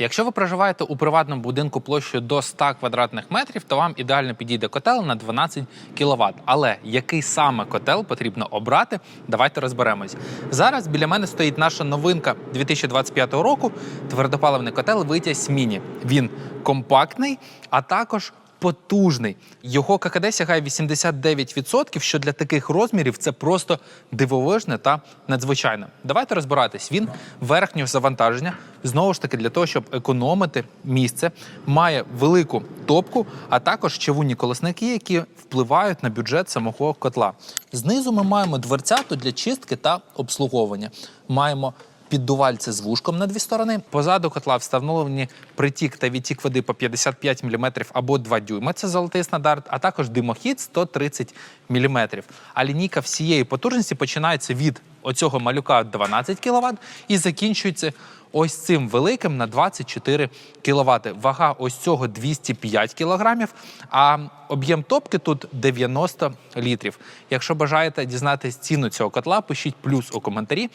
Якщо ви проживаєте у приватному будинку площею до 100 квадратних метрів, то вам ідеально підійде котел на 12 кВт. Але який саме котел потрібно обрати, давайте розберемось. Зараз біля мене стоїть наша новинка 2025 року. Твердопаливний котел Витязь Міні. Він компактний, а також потужний. Його ККД сягає 89%, що для таких розмірів це просто дивовижне та надзвичайне. Давайте розбиратись. Він верхнього завантаження, знову ж таки, для того, щоб економити місце, має велику топку, а також чавунні колосники, які впливають на бюджет самого котла. Знизу ми маємо дверцяту для чистки та обслуговування. Маємо піддувальце з вушком на дві сторони. Позаду котла встановлені притік та відтік води по 55 мм або 2 дюйма. Це золотий стандарт, а також димохід 130 мм. А лінійка всієї потужності починається від оцього малюка 12 кВт і закінчується ось цим великим на 24 кВт. Вага ось цього 205 кг, а об'єм топки тут 90 літрів. Якщо бажаєте дізнатись ціну цього котла, пишіть плюс у коментарі.